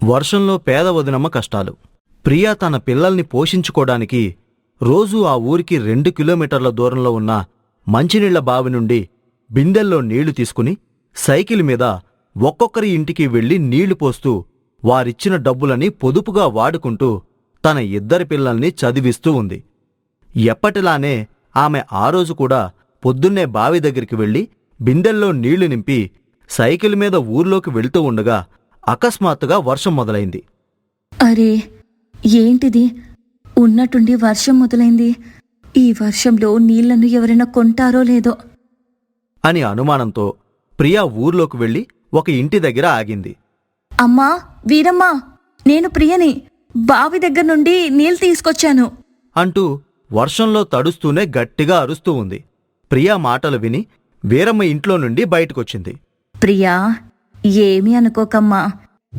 వర్షంలో పేద వదినమ్మ కష్టాలు. ప్రియా తన పిల్లల్ని పోషించుకోవడానికి రోజూ ఆ ఊరికి రెండు కిలోమీటర్ల దూరంలో ఉన్న మంచినీళ్ళ బావి నుండి బిందెల్లో నీళ్ళు తీసుకుని సైకిల్ మీద ఒక్కొక్కరి ఇంటికి వెళ్ళి నీళ్ళు పోస్తూ వారిచ్చిన డబ్బులని పొదుపుగా వాడుకుంటూ తన ఇద్దరి పిల్లల్ని చదివిస్తూ ఉంది. ఎప్పటిలానే ఆమె ఆ రోజు కూడా పొద్దున్నే బావి దగ్గరికి వెళ్ళి బిందెల్లో నీళ్ళు నింపి సైకిల్ మీద ఊర్లోకి వెళ్తూ ఉండగా అకస్మాత్తుగా వర్షం మొదలైంది. అరే ఏంటిది? ఉన్నట్టుండి వర్షం మొదలైంది. ఈ వర్షంలో నీళ్ళను ఎవరైనా కొంటారో లేదో? అని అనుమానంతో ప్రియా ఊర్లోకి వెళ్ళి ఒక ఇంటి దగ్గర ఆగింది. అమ్మా వీరమ్మా నేను ప్రియని. బావి దగ్గర నుండి నీళ్ళు తీసుకొచ్చాను. అంటూ వర్షంలో తడుస్తూనే గట్టిగా అరుస్తూ ఉంది. ప్రియా మాటలు విని వీరమ్మ ఇంట్లో నుండి బయటకొచ్చింది. ప్రియా ఏమీ అనుకోకమ్మా.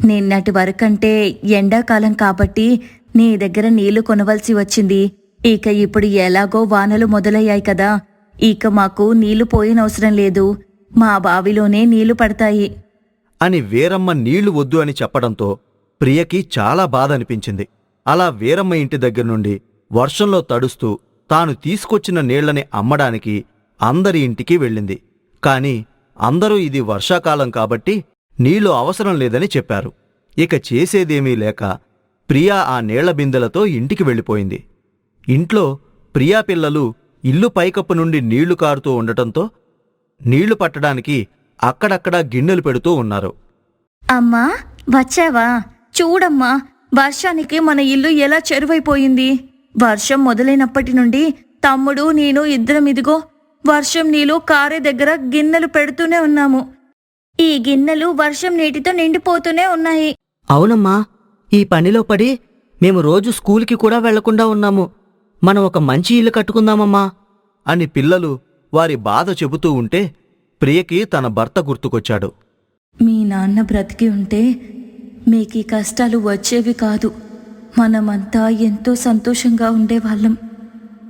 నిన్నటి వరకంటే ఎండాకాలం కాబట్టి నీ దగ్గర నీళ్ళు కొనవలసి వచ్చింది. ఇక ఇప్పుడు ఎలాగో వానలు మొదలయ్యాయి కదా. ఇక మాకు నీళ్ళు పోయినవసరం లేదు. మా బావిలోనే నీళ్ళు పడతాయి. అని వీరమ్మ నీళ్ళు వద్దు అని చెప్పడంతో ప్రియకి చాలా బాధ అనిపించింది అలా వీరమ్మ ఇంటి దగ్గర నుండి వర్షంలో తడుస్తూ తాను తీసుకొచ్చిన నీళ్ళని అమ్మడానికి అందరి ఇంటికి వెళ్ళింది. కాని అందరూ ఇది వర్షాకాలం కాబట్టి నీళ్ళు అవసరం లేదని చెప్పారు. ఇక చేసేదేమీ లేక ప్రియా ఆ నీళ్ళ బిందెలతో ఇంటికి వెళ్ళిపోయింది. ఇంట్లో ప్రియా పిల్లలు ఇల్లు పైకప్పు నుండి నీళ్ళు కారుతూ ఉండటంతో నీళ్ళు పట్టడానికి అక్కడక్కడా గిన్నెలు పెడుతూ ఉన్నారు. అమ్మా వచ్చావా? చూడమ్మా వర్షానికి మన ఇల్లు ఎలా చెరువైపోయింది? వర్షం మొదలైనప్పటి నుండి తమ్ముడు నేను ఇద్దరం ఇదిగో వర్షం నీళ్ళు కారే దగ్గర గిన్నెలు పెడుతూనే ఉన్నాము. ఈ గిన్నెలు వర్షం నీటితో నిండిపోతూనే ఉన్నాయి. అవునమ్మా ఈ పనిలో పడి మేము రోజు స్కూల్కి కూడా వెళ్ళకుండా ఉన్నాము. మనం ఒక మంచి ఇల్లు కట్టుకుందామమ్మా అని పిల్లలు వారి బాధ చెబుతూ ఉంటే ప్రియకి తన భర్త గుర్తుకొచ్చాడు. మీ నాన్న బ్రతికి ఉంటే మీకు కష్టాలు వచ్చేవి కాదు. మనమంతా ఎంతో సంతోషంగా ఉండేవాళ్ళం.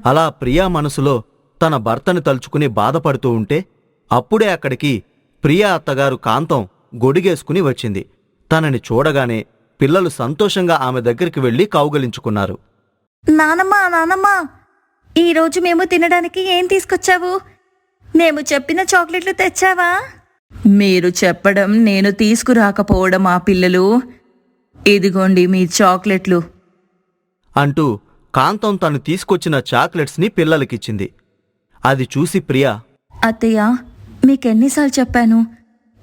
అలా ప్రియా మనసులో తన భర్తని తలుచుకుని బాధపడుతూ ఉంటే అప్పుడే అక్కడికి ప్రియా అత్తగారు కాంతం గొడిగేసుకుని వచ్చింది. తనని చూడగానే పిల్లలు సంతోషంగా ఆమె దగ్గరికి వెళ్ళి కౌగలించుకున్నారు. నానమ్మా నానమ్మా ఈరోజు మేము తినడానికి ఏం తీసుకొచ్చావు? మేము చెప్పిన చాక్లెట్లు తెచ్చావా? మీరు చెప్పడం నేను తీసుకురాకపోవడం ఆ పిల్లలు. ఇదిగోండి మీ చాక్లెట్లు. అంటూ కాంతం తను తీసుకొచ్చిన చాక్లెట్స్ని పిల్లలకిచ్చింది. అది చూసి ప్రియా అత్తయ్య మీకెన్నిసార్లు చెప్పాను?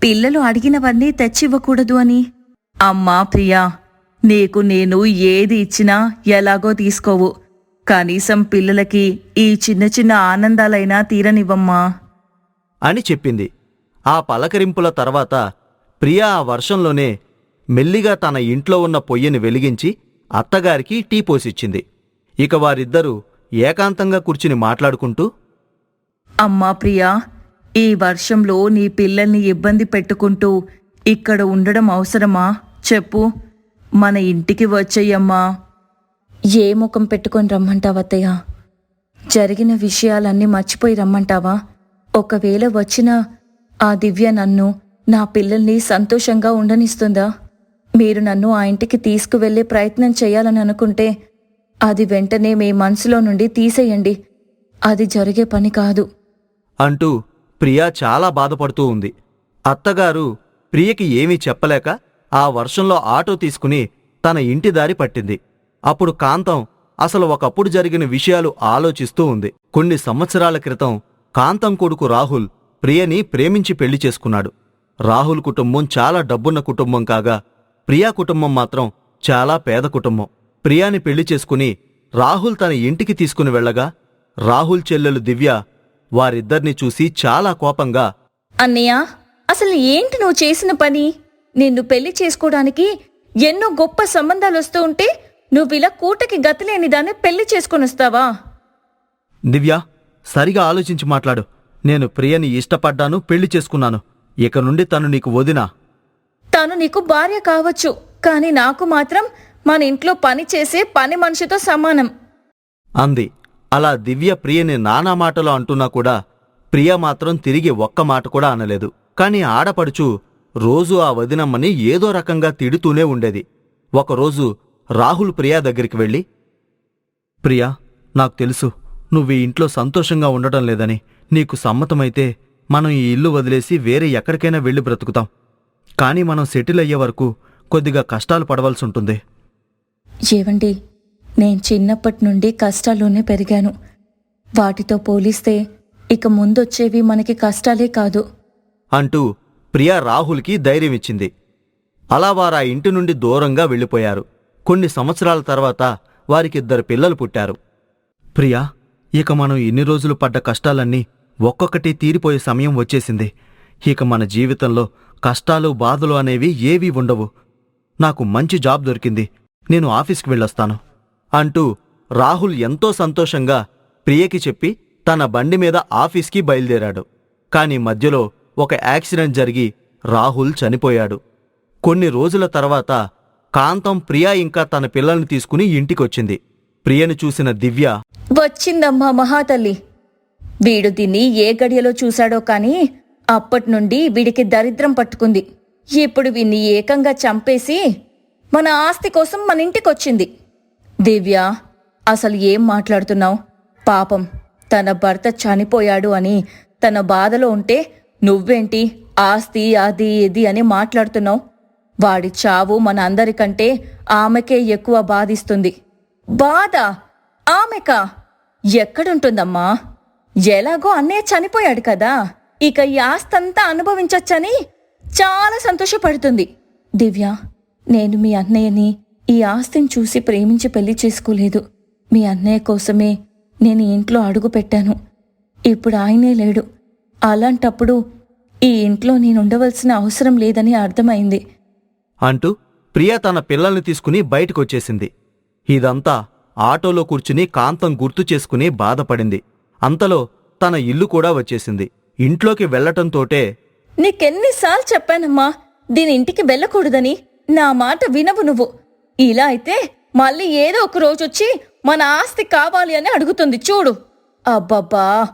పిల్లలు అడిగినవన్నీ తెచ్చివ్వకూడదు అని. అమ్మా ప్రియా నీకు నేను ఏది ఇచ్చినా ఎలాగో తీసుకోవు. కనీసం పిల్లలకి ఈ చిన్న చిన్న ఆనందాలైనా తీరనివ్వమ్మా. అని చెప్పింది. ఆ పలకరింపుల తర్వాత ప్రియా ఆ వర్షంలోనే మెల్లిగా తన ఇంట్లో ఉన్న పొయ్యిని వెలిగించి అత్తగారికి టీ పోసిచ్చింది. ఇక వారిద్దరూ ఏకాంతంగా కూర్చుని మాట్లాడుకుంటూ అమ్మా ప్రియా ఈ వర్షంలో నీ పిల్లల్ని ఇబ్బంది పెట్టుకుంటూ ఇక్కడ ఉండడం అవసరమా? చెప్పు. మన ఇంటికి వచ్చేయమ్మా. ఏ ముఖం పెట్టుకొని రమ్మంటావత్తయ్య జరిగిన విషయాలన్నీ మర్చిపోయి రమ్మంటావా? ఒకవేళ వచ్చినా ఆ దివ్య నన్ను నా పిల్లల్ని సంతోషంగా ఉండనిస్తుందా? మీరు నన్ను ఆ ఇంటికి తీసుకువెళ్ళే ప్రయత్నం చేయాలని అనుకుంటే అది వెంటనే మీ మనసులో నుండి తీసేయండి. అది జరిగే పని కాదు. అంటూ ప్రియా చాలా బాధపడుతూ ఉంది. అత్తగారు ప్రియకి ఏమీ చెప్పలేక ఆ వర్షంలో ఆటో తీసుకుని తన ఇంటి దారి పట్టింది. అప్పుడు కాంతం అసలు ఒకప్పుడు జరిగిన విషయాలు ఆలోచిస్తూ ఉంది. కొన్ని సంవత్సరాల క్రితం కాంతం కొడుకు రాహుల్ ప్రియని ప్రేమించి పెళ్ళి చేసుకున్నాడు. రాహుల్ కుటుంబం చాలా డబ్బున్న కుటుంబం కాగా ప్రియా కుటుంబం మాత్రం చాలా పేద కుటుంబం. ప్రియాని పెళ్ళి చేసుకుని రాహుల్ తన ఇంటికి తీసుకుని వెళ్ళగా రాహుల్ చెల్లెలు దివ్య వారిద్దరిని చూసి చాలా కోపంగా అన్నయ్య అసలు ఏంటి నువ్వు చేసిన పని? నిన్ను పెళ్ళి చేసుకోవడానికి ఎన్నో గొప్ప సంబంధాలు వస్తూ ఉంటే నువ్వు ఇలా కూటకి గతిలేని దాన్ని పెళ్ళి చేసుకొని వస్తావా? దివ్య సరిగా ఆలోచించి మాట్లాడు. నేను ప్రియని ఇష్టపడ్డాను పెళ్ళి చేసుకున్నాను. ఇక నుండి తను నీకు వదినా. తను నీకు భార్య కావచ్చు కానీ నాకు మాత్రం మన ఇంట్లో పని చేసే పని మనిషితో సమానం. అంది. అలా దివ్య ప్రియని నానా మాటలు అంటున్నా కూడా ప్రియ మాత్రం తిరిగి ఒక్క మాట కూడా అనలేదు. కాని ఆడపడుచు రోజూ ఆ వదినమ్మని ఏదో రకంగా తిడుతూనే ఉండేది. ఒకరోజు రాహుల్ ప్రియా దగ్గరికి వెళ్ళి ప్రియా నాకు తెలుసు నువ్వు ఈ ఇంట్లో సంతోషంగా ఉండటం లేదని. నీకు సమ్మతమైతే మనం ఈ ఇల్లు వదిలేసి వేరే ఎక్కడికైనా వెళ్ళి బ్రతుకుతాం. కానీ మనం సెటిల్ అయ్యే వరకు కొద్దిగా కష్టాలు పడవలసి ఉంటుంది ఏవండి? నేను చిన్నప్పటి నుండి కష్టాల్లోనే పెరిగాను. వాటితో పోలిస్తే ఇక ముందొచ్చేవి మనకి కష్టాలే కాదు. అంటూ ప్రియా రాహుల్కి ధైర్యం ఇచ్చింది అలా వారు ఆ ఇంటి నుండి దూరంగా వెళ్ళిపోయారు. కొన్ని సంవత్సరాల తర్వాత వారికిద్దరు పిల్లలు పుట్టారు. ప్రియా ఇక మనం ఇన్ని రోజులు పడ్డ కష్టాలన్నీ ఒక్కొక్కటి తీరిపోయే సమయం వచ్చేసింది. ఇక మన జీవితంలో కష్టాలు బాధలు అనేవి ఏవీ ఉండవు. నాకు మంచి జాబ్ దొరికింది. నేను ఆఫీస్కి వెళ్ళొస్తాను. అంటూ రాహుల్ ఎంతో సంతోషంగా ప్రియకి చెప్పి తన బండి మీద ఆఫీస్కి బయలుదేరాడు. కాని మధ్యలో ఒక యాక్సిడెంట్ జరిగి రాహుల్ చనిపోయాడు. కొన్ని రోజుల తర్వాత కాంతం ప్రియా ఇంకా తన పిల్లల్ని తీసుకుని ఇంటికొచ్చింది. ప్రియను చూసిన దివ్య వచ్చిందమ్మా మహాతల్లి. వీడు దీన్ని ఏ గడియలో చూశాడో కాని అప్పట్నుండి వీడికి దరిద్రం పట్టుకుంది. ఇప్పుడు వీన్ని ఏకంగా చంపేసి మన ఆస్తి కోసం మన ఇంటికొచ్చింది. దివ్య అసలు ఏం మాట్లాడుతున్నావు? పాపం తన భర్త చనిపోయాడు అని తన బాధలో ఉంటే నువ్వేంటి ఆస్తి అది ఇది అని మాట్లాడుతున్నావు? వాడి చావు మన అందరికంటే ఆమెకే ఎక్కువ బాధిస్తుంది. బాధ? ఆమెకా? ఎక్కడుంటుందమ్మా? ఎలాగో అన్నయ్య చనిపోయాడు కదా. ఇక ఈ ఆస్తంతా అనుభవించొచ్చని చాలా సంతోషపడుతుంది. దివ్య నేను మీ అన్నయ్యని ఈ ఆస్తిని చూసి ప్రేమించి పెళ్ళి చేసుకోలేదు. మీ అన్నయ్య కోసమే నేను ఇంట్లో అడుగు పెట్టాను. ఇప్పుడు ఆయనే లేడు. అలాంటప్పుడు ఈ ఇంట్లో నేను ఉండవలసిన అవసరం లేదని అర్థమైంది. అంటూ ప్రియా తన పిల్లల్ని తీసుకుని బయటకొచ్చేసింది. ఇదంతా ఆటోలో కూర్చుని కాంతం గుర్తు చేసుకుని బాధపడింది. అంతలో తన ఇల్లు కూడా వచ్చేసింది. ఇంట్లోకి వెళ్ళటంతోటే నీకెన్నిసార్లు చెప్పానమ్మా దీని ఇంటికి వెళ్ళకూడదని. నా మాట వినవు నువ్వు. ఇలా అయితే మళ్ళీ ఏదో ఒక రోజొచ్చి మన ఆస్తి కావాలి అని అడుగుతుంది చూడు. అబ్బబ్బా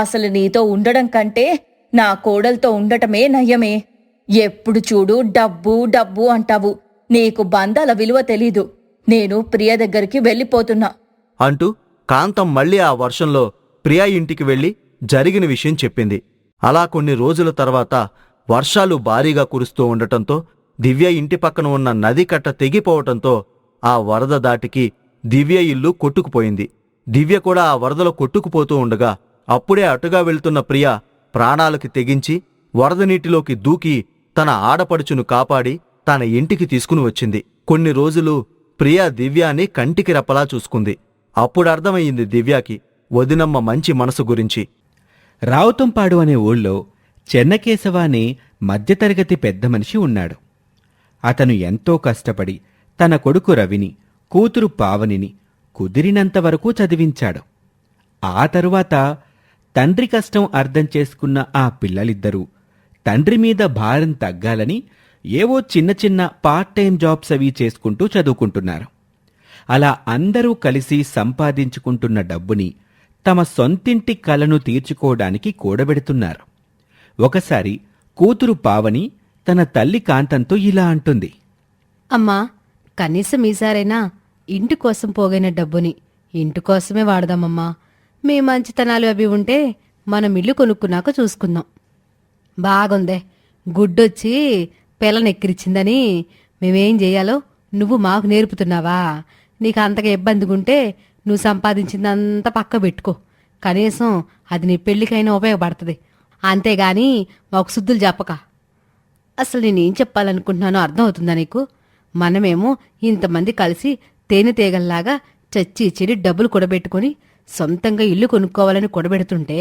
అసలు నీతో ఉండడం కంటే నా కోడలతో ఉండటమే నయమే. ఎప్పుడు చూడు డబ్బు డబ్బు అంటావు. నీకు బంధాల విలువ తెలీదు. నేను ప్రియ దగ్గరికి వెళ్ళిపోతున్నా. అంటూ కాంతం మళ్ళీ ఆ వర్షంలో ప్రియా ఇంటికి వెళ్ళి జరిగిన విషయం చెప్పింది. అలా కొన్ని రోజుల తర్వాత వర్షాలు భారీగా కురుస్తూ ఉండటంతో దివ్య ఇంటి పక్కన ఉన్న నది కట్ట తెగిపోవటంతో ఆ వరద దాటికి దివ్య ఇల్లు కొట్టుకుపోయింది. దివ్య కూడా ఆ వరదలో కొట్టుకుపోతూ ఉండగా అప్పుడే అటుగా వెళ్తున్న ప్రియ ప్రాణాలకి తెగించి వరద నీటిలోకి దూకి తన ఆడపడుచును కాపాడి తన ఇంటికి తీసుకుని వచ్చింది. కొన్ని రోజులు ప్రియ దివ్యాని కంటికి రెప్పలా చూసుకుంది. అప్పుడు అర్థమయ్యింది దివ్యాకి వదినమ్మ మంచి మనసు గురించి. రావుతంపాడు అనే ఊళ్ళో చెన్నకేశవ అనే మధ్యతరగతి పెద్ద మనిషి ఉన్నాడు. అతను ఎంతో కష్టపడి తన కొడుకు రవిని కూతురు పావనిని కుదిరినంత వరకు చదివించాడు. ఆ తరువాత తండ్రి కష్టం అర్థం చేసుకున్న ఆ పిల్లలిద్దరూ తండ్రి మీద భారం తగ్గాలని ఏవో చిన్న చిన్న పార్ట్ టైం జాబ్స్ అవి చేసుకుంటూ చదువుకుంటున్నారు. అలా అందరూ కలిసి సంపాదించుకుంటున్న డబ్బుని తమ సొంతింటి కలను తీర్చుకోవడానికి కూడబెడుతున్నారు. ఒకసారి కూతురు పావని తన తల్లి కాంతంతో ఇలా అంటుంది. అమ్మా కనీసం ఈసారైనా ఇంటి కోసం పోగైన డబ్బుని ఇంటి కోసమే వాడదామమ్మా. మీ మంచితనాలు అవి ఉంటే మనం ఇల్లు కొనుక్కున్నాక చూసుకుందాం. బాగుందే గుడ్డొచ్చి పిల్లనెక్కిరిచిందని మేమేం చేయాలో నువ్వు మాకు నేర్పుతున్నావా. నీకు అంతగా ఇబ్బందిగా ఉంటే నువ్వు సంపాదించిందంతా పక్క పెట్టుకో. కనీసం అది నీ పెళ్ళికైనా ఉపయోగపడుతుంది. అంతేగాని మాకు శుద్ధులు చెప్పక. అసలు నేనేం చెప్పాలనుకుంటున్నానో అర్థమవుతుందా నీకు? మనమేమో ఇంతమంది కలిసి తేనెతీగల్లాగా చచ్చి చెడి డబ్బులు కూడబెట్టుకుని సొంతంగా ఇల్లు కొనుక్కోవాలని కూడబెడుతుంటే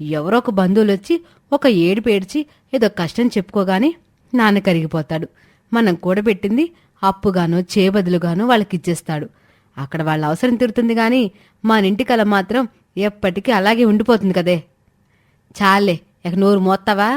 ఎవరో ఒక బంధువులు వచ్చి ఒక ఏడు పేడ్చి ఏదో కష్టం చెప్పుకోగానే నాన్న కరిగిపోతాడు. మనం కూడబెట్టింది అప్పుగానో చేబదులుగానో వాళ్ళకి ఇచ్చేస్తాడు అక్కడ వాళ్ళ అవసరం తీరుతుంది గాని మన ఇంటి కల మాత్రం ఎప్పటికీ అలాగే ఉండిపోతుంది కదే. చాలే ఇక నోరు మోత్తావా?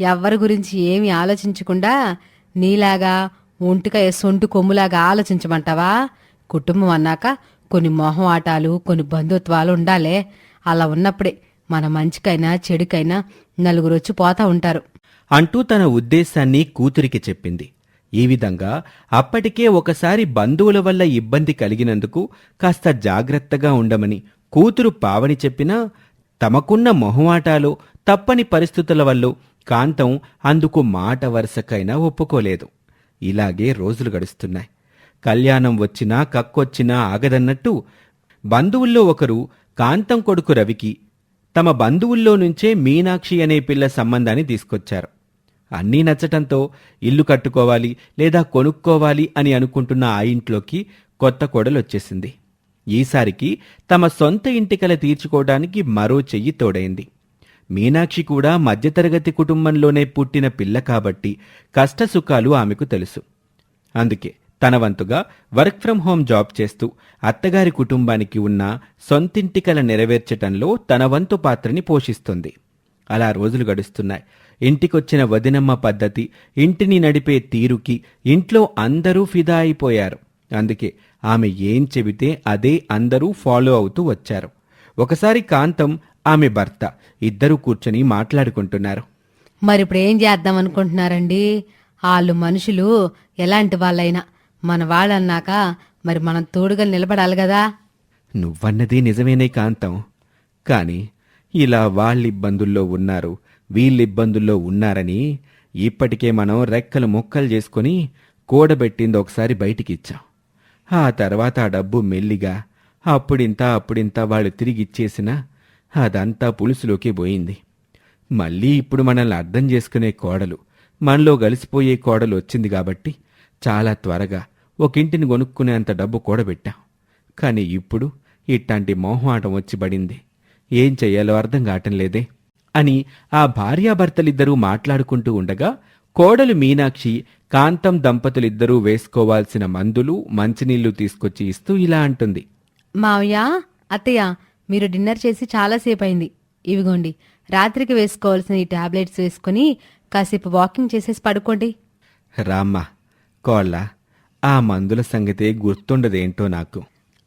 ఎవ్వరి గురించి ఏమి ఆలోచించకుండా నీలాగా ఒంటికాయ సొంటు కొమ్ములాగా ఆలోచించమంటావా? కుటుంబం అన్నాక కొన్ని మొహం ఆటాలు కొన్ని బంధుత్వాలు ఉండాలే. అలా ఉన్నప్పుడే మన మంచికైనా చెడుకైనా నలుగురు వచ్చి పోతా ఉంటారు. అంటూ తన ఉద్దేశాన్ని కూతురికి చెప్పింది. ఈ విధంగా అప్పటికే ఒకసారి బంధువుల వల్ల ఇబ్బంది కలిగినందుకు కాస్త జాగ్రత్తగా ఉండమని కూతురు పావని చెప్పినా తమకున్న మొహమాటాలు తప్పని పరిస్థితుల వల్ల కాంతం అందుకు మాట వరుసకైనా ఒప్పుకోలేదు. ఇలాగే రోజులు గడుస్తున్నాయి. కళ్యాణం వచ్చినా కక్కొచ్చినా ఆగదన్నట్టు బంధువుల్లో ఒకరు కాంతం కొడుకు రవికి తమ బంధువుల్లో నుంచే మీనాక్షి అనే పిల్ల సంబంధాన్ని తీసుకొచ్చారు. అన్నీ నచ్చటంతో ఇల్లు కట్టుకోవాలి లేదా కొనుక్కోవాలి అని అనుకుంటున్న ఆ ఇంట్లోకి కొత్త కోడలొచ్చేసింది. ఈసారికి తమ సొంత ఇంటికల తీర్చుకోవడానికి మరో చెయ్యి తోడైంది. మీనాక్షి కూడా మధ్యతరగతి కుటుంబంలోనే పుట్టిన పిల్ల కాబట్టి కష్టసుఖాలు ఆమెకు తెలుసు. అందుకే తన వంతుగా వర్క్ ఫ్రం హోం జాబ్ చేస్తూ అత్తగారి కుటుంబానికి ఉన్న సొంతింటికల నెరవేర్చటంలో తన వంతు పాత్రని పోషిస్తుంది. అలా రోజులు గడుస్తున్నాయి. ఇంటికొచ్చిన వదినమ్మ పద్ధతి ఇంటిని నడిపే తీరుకి ఇంట్లో అందరూ ఫిదా అయిపోయారు. అందుకే ఆమె ఏం చెబితే అదే అందరూ ఫాలో అవుతూ వచ్చారు. ఒకసారి కాంతం ఆమె భర్త ఇద్దరూ కూర్చొని మాట్లాడుకుంటున్నారు. మరి ఇప్పుడు ఏం చేద్దాం అనుకుంటున్నారండి వాళ్ళు మనుషులు ఎలాంటి వాళ్ళైనా. మన వాళ్ళన్నాక మరి మనం తోడుగా నిలబడాలి కదా. నువ్వన్నది నిజమేనే కాంతం. కాని ఇలా వాళ్ళిబ్బందుల్లో ఉన్నారు వీళ్ళిబ్బందుల్లో ఉన్నారని ఇప్పటికే మనం రెక్కలు ముక్కలు చేసుకుని కూడబెట్టింది ఒకసారి బయటికిచ్చాం. ఆ తర్వాత ఆ డబ్బు మెల్లిగా అప్పుడింత అప్పుడింత వాళ్ళు తిరిగి ఇచ్చేసినా అదంతా పులుసులోకి పోయింది. మళ్ళీ ఇప్పుడు మనల్ని అర్థం చేసుకునే కోడలు మనలో గలిసిపోయే కోడలు వచ్చింది కాబట్టి చాలా త్వరగా ఒక ఇంటిని కొనుక్కునేంత డబ్బు కూడబెట్టాం. కానీ ఇప్పుడు ఇట్లాంటి మోహమాటం వచ్చి పడింది. ఏం చెయ్యాలో అర్థం కావటం లేదే అని ఆ భార్యాభర్తలిద్దరూ మాట్లాడుకుంటూ ఉండగా కోడలు మీనాక్షి కాంతం దంపతులిద్దరూ వేసుకోవాల్సిన మందులు మంచినీళ్ళు తీసుకొచ్చి ఇస్తూ ఇలా అంటుంది. మావయ్య అత్తయ్య మీరు డిన్నర్ చేసి చాలాసేపు అయింది ఇవిగోండి. రాత్రికి వేసుకోవాల్సిన ఈ టాబ్లెట్స్ వేసుకుని కాసేపు వాకింగ్ చేసేసి పడుకోండి. రామ్మ కోళ్ళ ఆ మందుల సంగతే గుర్తుండదేంటో నాకు.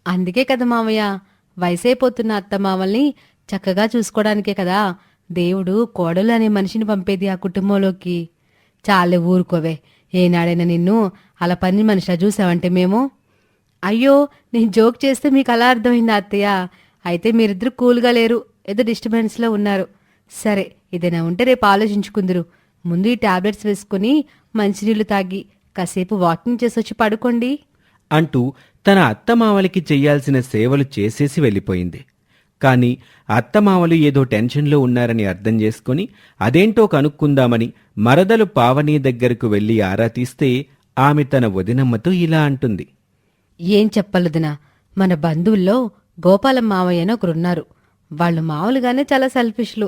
అందుకే కదా మామయ్య వయసైపోతున్న అత్త మామల్ని చక్కగా చూసుకోవడానికే కదా. దేవుడు కోడలు అనే మనిషిని పంపేది ఆ కుటుంబంలోకి. చాలే ఊరుకోవే ఏనాడైనా నిన్ను అలా పని మనిషిలా చూసావంటే మేము? అయ్యో నేను జోక్ చేస్తే మీకు అలా అర్థమైందా అత్తయ్య? అయితే మీరిద్దరు కూల్గా లేరు. ఏదో డిస్టర్బెన్స్లో ఉన్నారు. సరే ఏదైనా ఉంటే రేపు ఆలోచించుకుందరు. ముందు ఈ టాబ్లెట్స్ వేసుకుని మంచినీళ్ళు తాగి కాసేపు వాకింగ్ చేసి వచ్చి పడుకోండి. అంటూ తన అత్తమావలకి చెయ్యాల్సిన సేవలు చేసేసి వెళ్ళిపోయింది. కాని అత్తమావలు ఏదో టెన్షన్లో ఉన్నారని అర్థం చేసుకుని అదేంటో కనుక్కుందామని మరదలు పావని దగ్గరకు వెళ్ళి ఆరా తీస్తే ఆమె తన వదినమ్మతో ఇలా అంటుంది. ఏం చెప్పలేదునా మన బంధువుల్లో గోపాలం మావయ్య అని ఒకరున్నారు. వాళ్ళు మామూలుగానే చాలా సెల్ఫిష్లు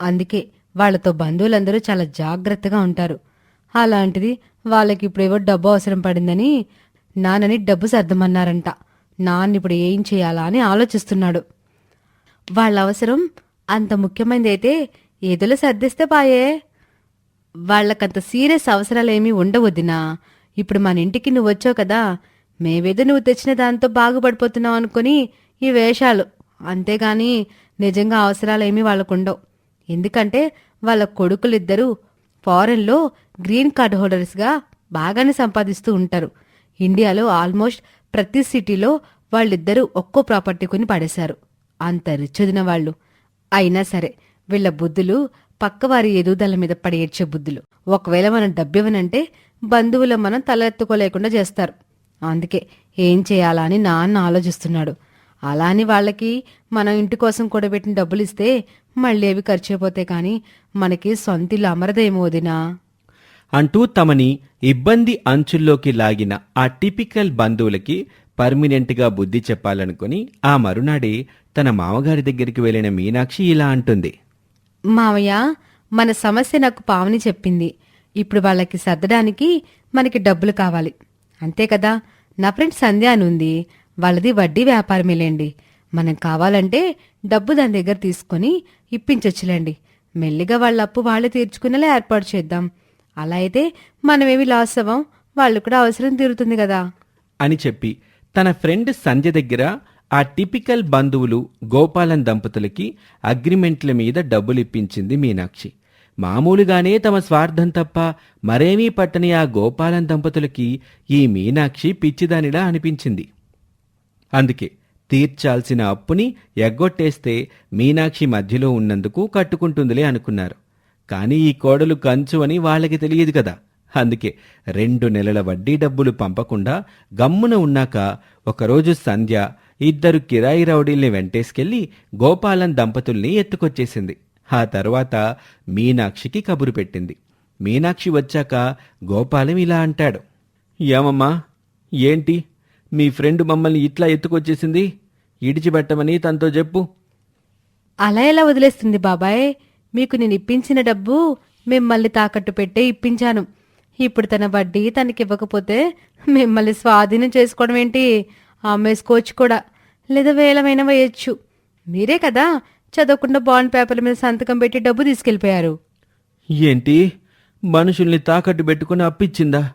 అందుకే వాళ్ళతో బంధువులందరూ చాలా జాగ్రత్తగా ఉంటారు. అలాంటిది వాళ్ళకి ఇప్పుడేవో డబ్బు అవసరం పడిందని నాన్నని డబ్బు సర్దమన్నారంట. నాన్న ఇప్పుడు ఏం చేయాలా అని ఆలోచిస్తున్నాడు. వాళ్ళ అవసరం అంత ముఖ్యమైనది అయితే ఏదోలో సర్దిస్తే పాయే. వాళ్ళకంత సీరియస్ అవసరాలేమీ ఉండవద్దినా ఇప్పుడు మన ఇంటికి నువ్వు వచ్చావు కదా మేవేదో నువ్వు తెచ్చిన దాంతో బాగుపడిపోతున్నావు అనుకుని ఈ వేషాలు. అంతేగాని నిజంగా అవసరాలేమీ వాళ్ళకుండవు. ఎందుకంటే వాళ్ళ కొడుకులిద్దరూ ఫారెన్లో గ్రీన్ కార్డ్ హోల్డర్స్గా బాగానే సంపాదిస్తూ ఉంటారు. ఇండియాలో ఆల్మోస్ట్ ప్రతి సిటీలో వాళ్ళిద్దరూ ఒక్కో ప్రాపర్టీ కొని పడేశారు. అంత రిచ్చొదిన వాళ్ళు. అయినా సరే వీళ్ళ బుద్ధులు పక్కవారి ఎదుగుదల మీద పడేర్చే బుద్ధులు. ఒకవేళ మనం డబ్బివ్వనంటే బంధువులు మనం తల ఎత్తుకోలేకుండా చేస్తారు. అందుకే ఏం చేయాలా అని నాన్న ఆలోచిస్తున్నాడు. అలా అని వాళ్ళకి మనం ఇంటి కోసం కూడబెట్టిన డబ్బులు ఇస్తే మళ్ళీ అవి ఖర్చు అయిపోతే కానీ మనకి సొంత ఇల్లు అమరదేమో వదినా. అంటూ తమని ఇబ్బంది అంచుల్లోకి లాగిన ఆ టిపికల్ బంధువులకి పర్మినెంట్గా బుద్ధి చెప్పాలనుకుని ఆ మరునాడే తన మామగారి దగ్గరికి వెళ్ళిన మీనాక్షి ఇలా అంటుంది. మావయ్య మన సమస్య నాకు పావని చెప్పింది. ఇప్పుడు వాళ్ళకి సర్దడానికి మనకి డబ్బులు కావాలి. అంతే కదా? నా ఫ్రెండ్ సంధ్య అని ఉంది వాళ్ళది వడ్డీ వ్యాపారమేలేండి. మనం కావాలంటే డబ్బు దాని దగ్గర తీసుకొని ఇప్పించొచ్చులేండి. మెల్లిగా వాళ్ళ అప్పు వాళ్ళే తీర్చుకునేలా ఏర్పాటు చేద్దాం. అలా అయితే మనమేమి లాస్ అవ్వం? వాళ్ళు కూడా అవసరం తీరుతుంది కదా. అని చెప్పి తన ఫ్రెండ్ సంధ్య దగ్గర ఆ టిపికల్ బంధువులు గోపాలన్ దంపతులకి అగ్రిమెంట్ల మీద డబ్బులు ఇప్పించింది మీనాక్షి. మామూలుగానే తమ స్వార్థం తప్ప మరేమీ పట్టని ఆ గోపాలన్ దంపతులకి ఈ మీనాక్షి పిచ్చిదానిలా అనిపించింది. అందుకే తీర్చాల్సిన అప్పుని ఎగ్గొట్టేస్తే మీనాక్షి మధ్యలో ఉన్నందుకు కట్టుకుంటుందిలే అనుకున్నారు. కానీ ఈ కోడలు కంచు అని వాళ్ళకి తెలియదు కదా. అందుకే రెండు నెలల వడ్డీ డబ్బులు పంపకుండా గమ్మున ఉన్నాక ఒకరోజు సంధ్య ఇద్దరు కిరాయి రౌడీల్ని వెంటేసుకెళ్ళి గోపాలం దంపతుల్ని ఎత్తుకొచ్చేసింది. ఆ తర్వాత మీనాక్షికి కబురు పెట్టింది. మీనాక్షి వచ్చాక గోపాలం ఇలా అంటాడు. ఏమమ్మా? ఏంటి? మీ ఫ్రెండ్ మమ్మల్ని ఇట్లా ఎత్తుకొచ్చేసింది? ఇడిచిపెట్టమని తనతో చెప్పు. అలా ఎలా వదిలేస్తుంది బాబాయ్? మీకు నేను ఇప్పించిన డబ్బు మిమ్మల్ని తాకట్టు పెట్టే ఇప్పించాను. ఇప్పుడు తన వడ్డీ తనకి ఇవ్వకపోతే మిమ్మల్ని స్వాధీనం చేసుకోవడం ఏంటి? అమ్మేసుకోవచ్చు కూడా. లేదా వేలమైన వేయచ్చు. మీరే కదా చదవకుండా బాండ్ పేపర్ల మీద సంతకం పెట్టి డబ్బు తీసుకెళ్ళిపోయారు. ఏంటి? మనుషుల్ని తాకట్టు పెట్టుకుని అప్పిచ్చిందా?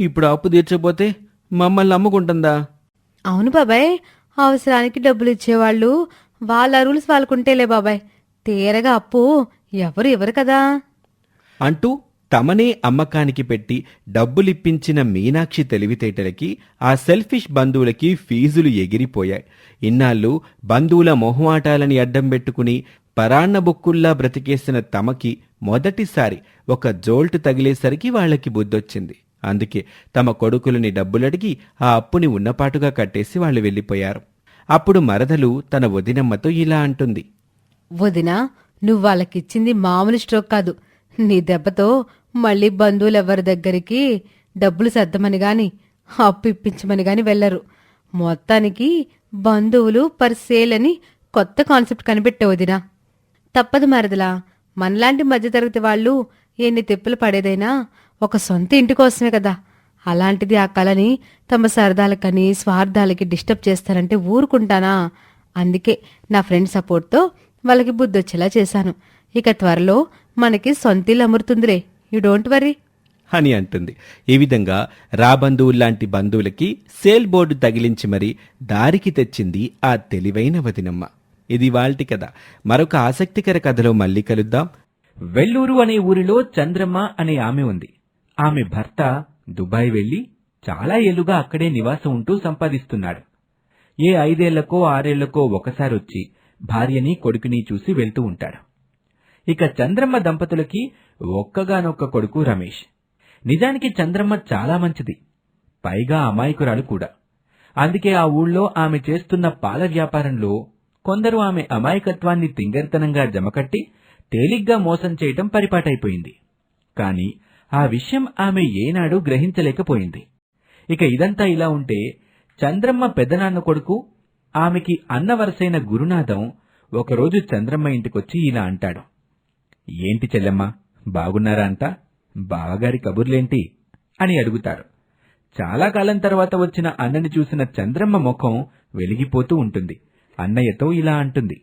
ఇప్పుడు అప్పు తీర్చకపోతే మమ్మల్ని అమ్ముకుంటుందా అవును బాబాయ్ అవసరానికి డబ్బులు ఇచ్చేవాళ్ళు వాళ్ళ రూల్స్ వాళ్ళకుంటేలే బాబాయ్. తీరగా అప్పు ఎవరు ఇవ్వరు కదా. అంటూ తమనే అమ్మకానికి పెట్టి డబ్బులిప్పించిన మీనాక్షి తెలివితేటలకి ఆ సెల్ఫిష్ బంధువులకి ఫీజులు ఎగిరిపోయాయి. ఇన్నాళ్ళు బంధువుల మొహమాటాలని అడ్డం పెట్టుకుని పరాన్న బొక్కుల్లా బ్రతికేసిన తమకి మొదటిసారి ఒక జోల్ట్ తగిలేసరికి వాళ్ళకి బుద్ధొచ్చింది. అందుకే తమ కొడుకులని డబ్బులడిగి ఆ అప్పుని ఉన్నపాటుగా కట్టేసి వాళ్ళు వెళ్ళిపోయారు. అప్పుడు మరదలు తన వదినమ్మతో ఇలా అంటుంది. వదినా నువ్వు వాళ్ళకిచ్చింది మామూలు స్ట్రోక్ కాదు. నీ దెబ్బతో మళ్ళీ బంధువులెవరి దగ్గరికి డబ్బులు సర్దమని గాని అప్పు ఇప్పించమని గాని వెళ్ళరు మొత్తానికి బంధువులు పర్ సేల్ అని కొత్త కాన్సెప్ట్ కనిపెట్టే వదినా. తప్పదు మరదలా మనలాంటి మధ్యతరగతి వాళ్ళు ఎన్ని తిప్పులు పడేదైనా ఒక సొంత ఇంటి కోసమే కదా. అలాంటిది ఆ కళని తమ సరదాలకని స్వార్థాలకి డిస్టర్బ్ చేస్తారంటే ఊరుకుంటానా? అందుకే నా ఫ్రెండ్ సపోర్ట్తో వాళ్ళకి బుద్ధొచ్చేలా చేశాను. ఇక త్వరలో మనకి సొంతిల్లు అమరుతుందిలే. You don't worry. అని అంటుంది. ఈ విధంగా రాబంధువుల్లాంటి బంధువులకి సేల్ బోర్డు తగిలించి మరి దారికి తెచ్చింది ఆ తెలివైన వదినమ్మ. ఇది వాల్టి కథ. మరొక ఆసక్తికర కథలో మళ్ళీ కలుద్దాం. వెల్లూరు అనే ఊరిలో చంద్రమ్మ అనే ఆమె ఉంది. ఆమె భర్త దుబాయ్ వెళ్ళి చాలా ఏళ్ళుగా అక్కడే నివాసం ఉంటూ సంపాదిస్తున్నాడు. ఏ ఐదేళ్ళకో ఆరేళ్ళకో ఒకసారి వచ్చి భార్యని కొడుకుని చూసి వెళ్తూ ఉంటాడు. ఇక చంద్రమ్మ దంపతులకి ఒక్కగానొక్క కొడుకు రమేష్. నిజానికి చంద్రమ్మ చాలా మంచిది. పైగా అమాయకురాలు కూడా. అందుకే ఆ ఊళ్ళో ఆమె చేస్తున్న పాల వ్యాపారంలో కొందరు ఆమె అమాయకత్వాన్ని తింగర్తనంగా జమకట్టి తేలిగ్గా మోసం చేయటం పరిపాటైపోయింది. కాని ఆ విషయం ఆమె ఏనాడు గ్రహించలేకపోయింది. ఇక ఇదంతా ఇలా ఉంటే చంద్రమ్మ పెద్దనాన్న కొడుకు ఆమెకి అన్నవరసైన గురునాథం ఒకరోజు చంద్రమ్మ ఇంటికొచ్చి ఇలా అంటాడు. ఏంటి చెల్లెమ్మ బాగున్నారా అంతా? బావగారి కబుర్లేంటి? అని అడుగుతారు. చాలా కాలం తర్వాత వచ్చిన అన్నని చూసిన చంద్రమ్మ ముఖం వెలిగిపోతూ ఉంటుంది. అన్నయ్యతో ఇలా అంటుంది.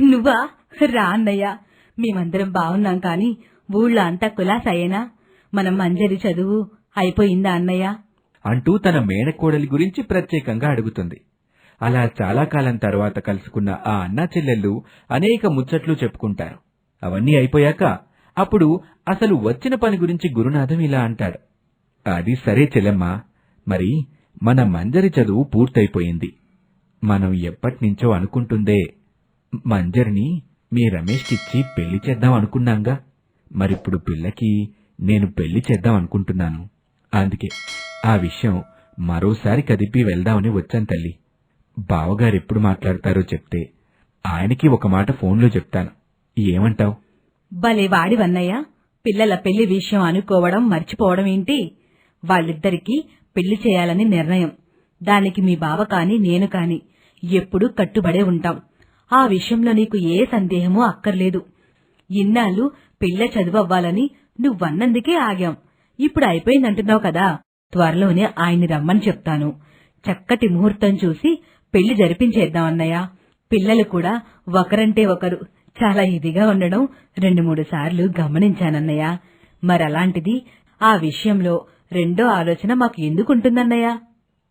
నువ్వా? రా అన్నయ్య. మేమందరం బాగున్నాం కాని ఊళ్ళో అంతా కులాసయ్యేనా? మనం మంజరి చదువు అయిపోయిందా అన్నయ్య? అంటూ తన మేనకోడలి గురించి ప్రత్యేకంగా అడుగుతుంది. అలా చాలా కాలం తర్వాత కలుసుకున్న ఆ అన్నా చెల్లెళ్ళు అనేక ముచ్చట్లు చెప్పుకుంటారు. అవన్నీ అయిపోయాక అప్పుడు అసలు వచ్చిన పని గురించి గురునాథం ఇలా అంటాడు. అది సరే చెల్లెమ్మా మరి మన మంజరి చదువు పూర్తయిపోయింది. మనం ఎప్పటినుంచో అనుకుంటుందే మంజరిని మీ రమేష్కిచ్చి పెళ్ళి చేద్దాం అనుకున్నాంగా. మరిప్పుడు పిల్లకి నేను పెళ్ళి చేద్దాం అనుకుంటున్నాను. అందుకే ఆ విషయం మరోసారి కదిపి వెళ్దామని వచ్చాను తల్లి. బావగారెప్పుడు మాట్లాడతారో చెప్తే ఆయనకి ఒక మాట ఫోన్లో చెప్తాను. ఏమంటావు? భలే వాడివన్నయ్య. పిల్లల పెళ్ళి విషయం అనుకోవడం మర్చిపోవడం ఏంటి? వాళ్ళిద్దరికీ పెళ్ళి చేయాలని నిర్ణయం. దానికి మీ బావ కాని నేను కాని ఎప్పుడూ కట్టుబడే ఉంటాం. ఆ విషయంలో నీకు ఏ సందేహమూ అక్కర్లేదు. ఇన్నాళ్ళు పిల్ల చదువవ్వాలని నువ్వన్నందుకే ఆగాం. ఇప్పుడు అయిపోయిందంటున్నావు కదా. త్వరలోనే ఆయన్ని రమ్మని చెప్తాను. చక్కటి ముహూర్తం చూసి పెళ్ళి జరిపించేద్దాం అన్నయ్య. పిల్లలు కూడా ఒకరంటే ఒకరు. చాలా ఇదిగా ఉండడం రెండు మూడు సార్లు గమనించానన్నయ్య. మరలాంటిది ఆ విషయంలో రెండో ఆలోచన మాకు ఎందుకుంటుందన్నయ్య?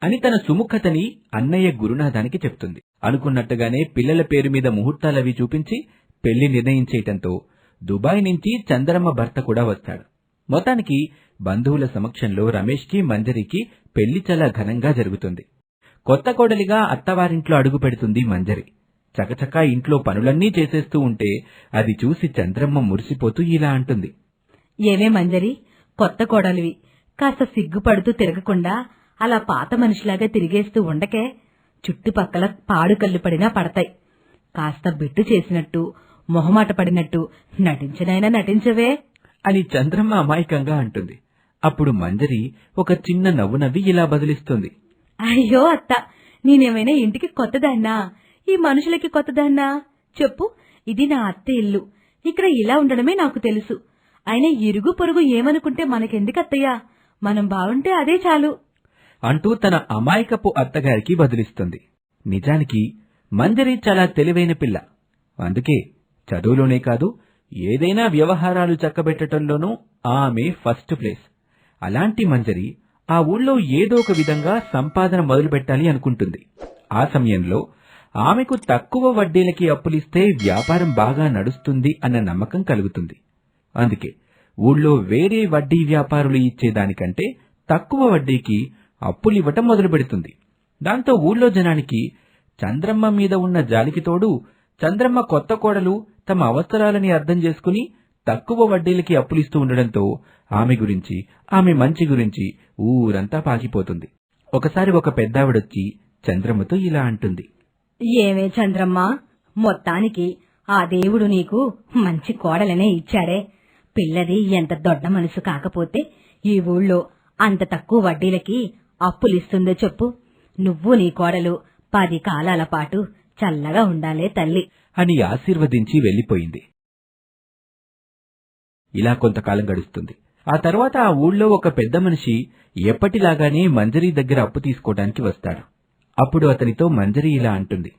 అని తన సుముఖతని అన్నయ్య గురునాథానికి చెప్తుంది. అనుకున్నట్టుగానే పిల్లల పేరు మీద ముహూర్తాలవి చూపించి పెళ్ళి నిర్ణయించేయటంతో దుబాయ్ నుంచి చంద్రమ్మ భర్త కూడా వస్తాడు. మొత్తానికి బంధువుల సమక్షంలో రమేష్కి మంజరికి పెళ్ళి చాలా ఘనంగా జరుగుతుంది. కొత్త కోడలిగా అత్తవారింట్లో అడుగు పెడుతుంది మంజరి. చకచకా ఇంట్లో పనులన్నీ చేసేస్తూ ఉంటే అది చూసి చంద్రమ్మ మురిసిపోతూ ఇలా అంటుంది. ఏమే మంజరి కొత్త కోడలివి. కాస్త సిగ్గుపడుతూ తిరగకుండా అలా పాత మనిషిలాగా తిరిగేస్తూ ఉండకే చుట్టుపక్కల పాడుకల్లు పడినా పడతాయి. కాస్త బిట్టు చేసినట్టు మొహమాట పడినట్టు నటించనైనా నటించవే అని చంద్రమ్మ అమాయకంగా అంటుంది. అప్పుడు మంజరి ఒక చిన్న నవ్వు నవ్వి ఇలా బదిలిస్తుంది. అయ్యో అత్త నేనేమైనా ఇంటికి కొత్తదాన్నా? ఈ మనుషులకి కొత్తదాన్నా? చెప్పు ఇది నా అత్త ఇల్లు. ఇక్కడ ఇలా ఉండడమే నాకు తెలుసు. అయినా ఇరుగు పొరుగు ఏమనుకుంటే మనకెందుకత్తయ్యా మనం బాగుంటే అదే చాలు. అంటూ తన అమాయకపు అత్తగారికి బదిలిస్తుంది. నిజానికి మంజరి చాలా తెలివైన పిల్ల. అందుకే చదువులోనే కాదు ఏదైనా వ్యవహారాలు చక్కబెట్టడంలోనూ ఆమె ఫస్ట్ ప్లేస్. అలాంటి మంజరి ఆ ఊళ్ళో ఏదో ఒక విధంగా సంపాదన మొదలుపెట్టాలి అనుకుంటుంది. ఆ సమయంలో ఆమెకు తక్కువ వడ్డీలకి అప్పులిస్తే వ్యాపారం బాగా నడుస్తుంది అన్న నమ్మకం కలుగుతుంది. అందుకే ఊళ్ళో వేరే వడ్డీ వ్యాపారులు ఇచ్చేదానికంటే తక్కువ వడ్డీకి అప్పులివ్వటం మొదలు పెడుతుంది దాంతో ఊళ్ళో జనానికి చంద్రమ్మ మీద ఉన్న జాలికి తోడు చంద్రమ్మ కొత్త కోడలు తమ అవసరాలని అర్థం చేసుకుని తక్కువ వడ్డీలకి అప్పులిస్తూ ఉండడంతో ఆమె గురించి ఆమె మంచి గురించి ఊరంతా పాకిపోతుంది. ఒకసారి ఒక పెద్దావిడొచ్చి చంద్రమ్మతో ఇలా అంటుంది. ఏమే చంద్రమ్మ మొత్తానికి ఆ దేవుడు నీకు మంచి కోడలనే ఇచ్చాడే పిల్లది ఎంత దొడ్డ మనసు కాకపోతే ఈ ఊళ్ళో అంత తక్కువ వడ్డీలకి అప్పులిస్తుందో చెప్పు. నువ్వు నీ కోడలు పది కాలాల పాటు చల్లగా ఉండాలే తల్లి. అని ఆశీర్వదించి వెళ్ళిపోయింది. ఇలా కొంతకాలం గడుస్తుంది. ఆ తర్వాత ఆ ఊళ్ళో ఒక పెద్ద మనిషి ఎప్పటిలాగానే మంజరి దగ్గర అప్పు తీసుకోవడానికి వస్తాడు. అప్పుడు అతనితో మంజరి ఇలా అంటుంది.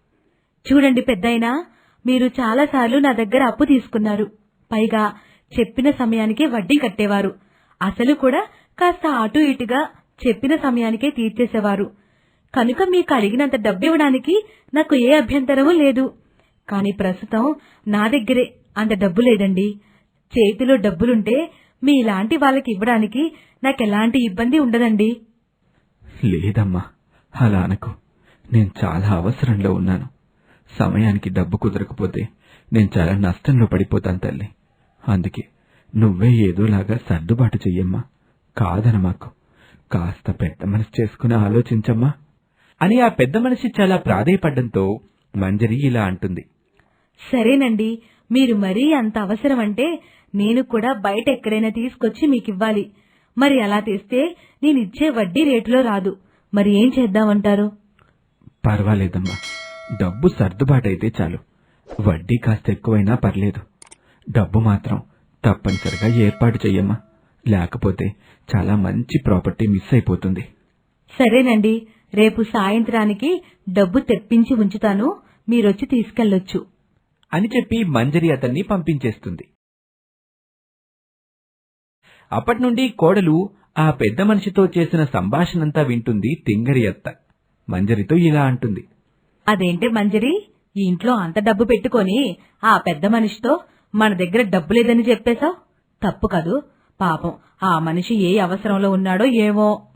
చూడండి పెద్దయినా మీరు చాలాసార్లు నా దగ్గర అప్పు తీసుకున్నారు. పైగా చెప్పిన సమయానికే వడ్డీ కట్టేవారు. అసలు కూడా కాస్త అటు ఇటుగా చెప్పిన సమయానికే తీర్చేసేవారు. కనుక మీకు అడిగినంత డబ్బివ్వడానికి నాకు ఏ అభ్యంతరమూ లేదు. కాని ప్రస్తుతం నా దగ్గరే అంత డబ్బు లేదండి. చేతిలో డబ్బులుంటే మీలాంటి వాళ్ళకి ఇవ్వడానికి నాకెలాంటి ఇబ్బంది ఉండదండి. లేదమ్మా అలా అనకు. నేను చాలా అవసరంలో ఉన్నాను. సమయానికి డబ్బు కుదరకపోతే నేను చాలా నష్టంలో పడిపోతాను తల్లి. అందుకే నువ్వే ఏదోలాగా సర్దుబాటు చెయ్యమ్మా. కాదనమాకు. కాస్త పెద్ద మనసు చేసుకుని ఆలోచించమ్మా. అని ఆ పెద్ద మనిషి చాలా ప్రాధేయపడ్డంతో మంజరి ఇలా అంటుంది. సరేనండి మీరు మరీ అంత అవసరం అంటే నేను కూడా బయట ఎక్కడైనా తీసుకొచ్చి మీకివ్వాలి. మరి అలా తెస్తే నేనిచ్చే వడ్డీ రేటులో రాదు. మరి ఏం చేద్దామంటారు? పర్వాలేదమ్మా. డబ్బు సర్దుబాటైతే చాలు. వడ్డీ కాస్త ఎక్కువైనా పర్లేదు. డబ్బు మాత్రం తప్పనిసరిగా ఏర్పాటు చెయ్యమ్మా. లేకపోతే చాలా మంచి ప్రాపర్టీ మిస్ అయిపోతుంది. సరేనండి రేపు సాయంత్రానికి డబ్బు తెప్పించి ఉంచుతాను. మీరొచ్చి తీసుకెళ్ళొచ్చు. అని చెప్పి మంజరి అతన్ని పంపించేస్తుంది. అప్పట్నుండి కోడలు ఆ పెద్ద మనిషితో చేసిన సంభాషణంతా వింటుంది తింగరి అత్త. మంజరితో ఇలా అంటుంది. అదేంటి మంజరి? ఈ ఇంట్లో అంత డబ్బు పెట్టుకొని ఆ పెద్ద మనిషితో మన దగ్గర డబ్బు లేదని చెప్పేశావు? తప్పు కదూ? పాపం ఆ మనిషి ఏ అవసరంలో ఉన్నాడో ఏమో.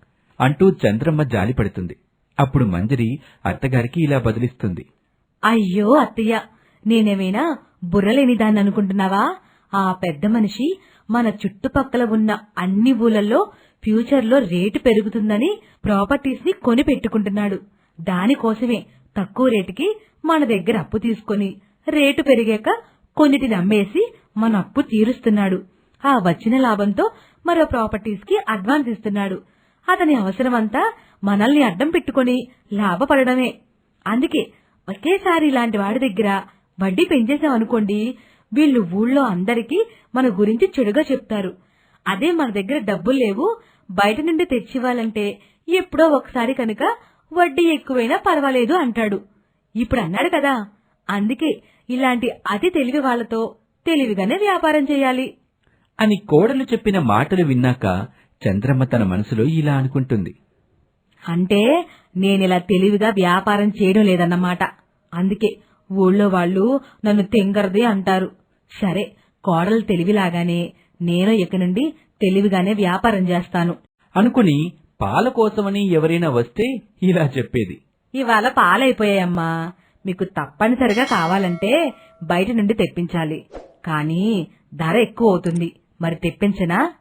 అంటూ చంద్రమ్మ జాలి పడుతుంది అప్పుడు మంజరి అత్తగారికి ఇలా బదిలిస్తుంది. అయ్యో అత్తయ్య నేనేమైనా బుర్రలేని దాన్ని అనుకుంటున్నావా ఆ పెద్ద మనిషి మన చుట్టుపక్కల ఉన్న అన్ని ఊళ్ళల్లో ఫ్యూచర్లో రేటు పెరుగుతుందని ప్రాపర్టీస్ని కొని పెట్టుకుంటున్నాడు దానికోసమే తక్కువ రేటుకి మన దగ్గర అప్పు తీసుకొని రేటు పెరిగాక కొన్నిటిని అమ్మేసి మన అప్పు తీరుస్తున్నాడు. ఆ వచ్చిన లాభంతో మరో ప్రాపర్టీస్కి అడ్వాన్స్ ఇస్తున్నాడు. అతని అవసరమంతా మనల్ని అడ్డం పెట్టుకొని లాభపడడమే. అందుకే ఒకేసారి ఇలాంటి వాడి దగ్గర వడ్డీ పెంచేసామనుకోండి వీళ్ళు ఊళ్ళో అందరికీ మన గురించి చెడుగా చెప్తారు. అదే మన దగ్గర డబ్బులు లేవు బయట నుండి తెచ్చివ్వాలంటే ఎప్పుడో ఒకసారి కనుక వడ్డీ ఎక్కువైనా పర్వాలేదు అంటాడు. ఇప్పుడు అన్నాడు కదా అందుకే ఇలాంటి అతి తెలివి వాళ్ళతో తెలివిగానే వ్యాపారం చేయాలి. అని కోడలు చెప్పిన మాటలు విన్నాక చంద్రమ్మ తన మనసులో ఇలా అనుకుంటుంది. అంటే నేనిలా తెలివిగా వ్యాపారం చేయడం లేదన్నమాట. అందుకే ఊళ్ళో వాళ్ళు నన్ను తెంగరది అంటారు. సరే కోడలు తెలివిలాగానే నేను ఇక నుండి తెలివిగానే వ్యాపారం చేస్తాను. అనుకుని పాల కోసమని ఎవరైనా వస్తే ఇలా చెప్పేది. ఇవాళ పాలైపోయాయమ్మా. మీకు తప్పనిసరిగా కావాలంటే బయట నుండి తెప్పించాలి. కానీ ధర ఎక్కువ అవుతుంది. మరి తెప్పించనా?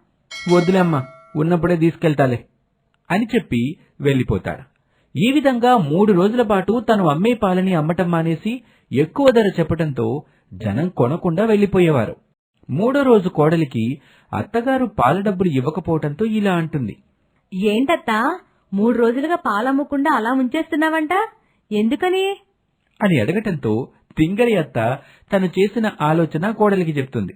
వద్దులేమ్మా ఉన్నప్పుడే తీసుకెళ్తాలే అని చెప్పి వెళ్ళిపోతాడు ఈ విధంగా మూడు రోజుల పాటు తను అమ్మే పాలని అమ్మటం మానేసి ఎక్కువ ధర చెప్పటంతో జనం కొనకుండా వెళ్ళిపోయేవారు. మూడో రోజు కోడలికి అత్తగారు పాల డబ్బులు ఇవ్వకపోవటంతో ఇలా అంటుంది. ఏంటత్తా? మూడు రోజులుగా పాలమ్మకుండా అలా ఉంచేస్తున్నావంట? ఎందుకని? అని అడగటంతో తింగరి అత్త తను చేసిన ఆలోచన కోడలికి చెప్తుంది.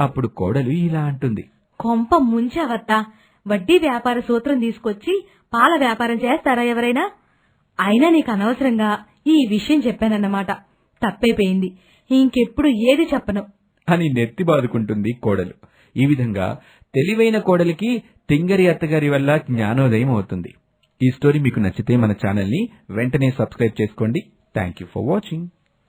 అప్పుడు కోడలు ఇలా అంటుంది. కొంప ముంచావత్తా. వడ్డీ వ్యాపార సూత్రం తీసుకొచ్చి పాల వ్యాపారం చేస్తారా ఎవరైనా? అయినా నీకు అనవసరంగా ఈ విషయం చెప్పానన్నమాట. తప్పైపోయింది. ఇంకెప్పుడు ఏది చెప్పను. అని నెత్తి బాదుకుంటుంది కోడలు. ఈ విధంగా తెలివైన కోడలికి తింగరి అత్తగారి వల్ల జ్ఞానోదయం అవుతుంది. ఈ స్టోరీ మీకు నచ్చితే మన ఛానల్ని వెంటనే సబ్స్క్రైబ్ చేసుకోండి. Thank you for watching